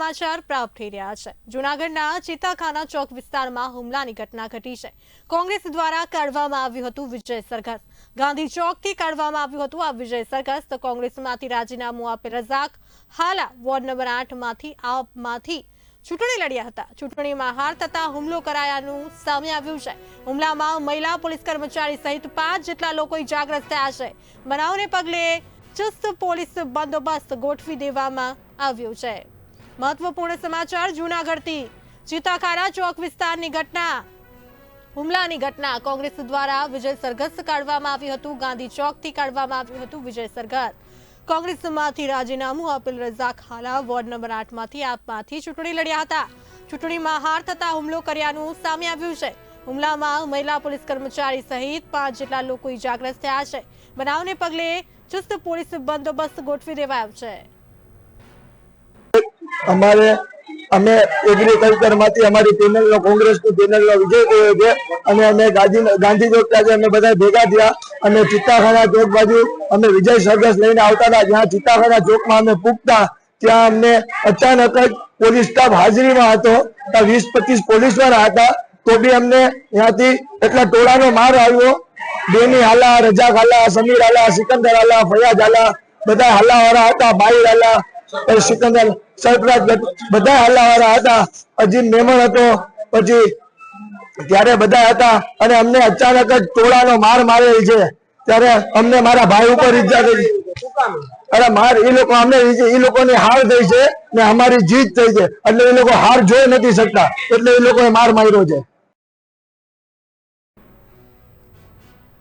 સમાચાર પ્રાપ્ત થઈ રહ્યા છે. જૂનાગઢના ચેતાખાના ચોક વિસ્તારમાં હુમલાની ઘટના ઘટી છે. કોંગ્રેસ દ્વારા કાઢવામાં આવ્યું હતું વિજય સરઘસ. ગાંધી ચોકથી કાઢવામાં આવ્યું હતું આ વિજય સરઘસ. તો કોંગ્રેસમાંથી રાજીનામું આપે રઝાક. હાલા વોર્ડ નંબર આઠમાંથી આપમાંથી ચૂંટણી લડ્યા હતા. ચૂંટણીમાં હાર થતા હુમલો કરાયાનું સામે આવ્યું છે. હુમલામાં મહિલા પોલીસ કર્મચારી સહિત પાંચ જેટલા લોકો ઇજાગ્રસ્ત થયા છે. બનાવને પગલે ચુસ્ત પોલીસ બંદોબસ્ત ગોઠવી દેવામાં આવ્યો છે. મહત્વપૂર્ણ સમાચાર જૂનાગઢથી. ચિતાખારા ચોક વિસ્તારની ઘટના. હુમલાની ઘટના. કોંગ્રેસ દ્વારા વિજય સરઘસ કાઢવામાં આવ્યું હતું. ગાંધી ચોકથી કાઢવામાં આવ્યું હતું વિજય સરઘસ. કોંગ્રેસમાંથી રાજીનામું આપેલ રઝા ખાલા વોર્ડ નંબર આઠમાંથી આપમાંથી ચૂંટણી લડ્યા હતા. ચૂંટણીમાં હાર થતા હુમલો કર્યાનું સામે આવ્યું છે. હુમલામાં મહિલા પોલીસ કર્મચારી સહિત પાંચ જેટલા લોકો ઇજાગ્રસ્ત થયા છે. બનાવને પગલે ચુસ્ત પોલીસ બંદોબસ્ત ગોઠવી દેવાયો છે. અમારે, અમે એગ્રીકલ્ચરમાંથી અમારી પેનલ નો કોંગ્રેસની પેનલ નો વિજય થયો છે. અને અમે ગાંધી ચોક પાસે અમે બધા ભેગા થયા. અને ચિત્તાખાના ચોક બાજુ અમે વિજય સરઘસ લઈને આવતા હતા. જ્યાં ચિત્તાખાના ચોકમાં અમે પૂગતા, ત્યાં અમને અચાનક જ પોલીસ સ્ટાફ હાજરીમાં હતો. ત્યાં વીસ પચીસ પોલીસવાળા હતા. તો બી અમને ત્યાંથી એટલા ટોળાનો માર આવ્યો. બેની હાલા, રજાક હાલા, સમીર હાલા, સિકંદર હાલા, ફયાજ હાલા, બધા હાલા વાળા હતા, બાઈ હાલા સિકંદર સરફરાજ બધા હલ્લાવાળા હતા. પછી મેમણ હતો. પછી ત્યારે બધા હતા. અને અમને અચાનક જ ટોળાનો માર મારેલ છે. ત્યારે અમને મારા ભાઈ ઉપર ઈજા થઈ. અરે, માર એ લોકો અમને એ લોકોની હાર થઈ છે ને અમારી જીત થઈ છે. એટલે એ લોકો હાર જોઈ નથી શકતા. એટલે એ લોકોએ માર માર્યો છે.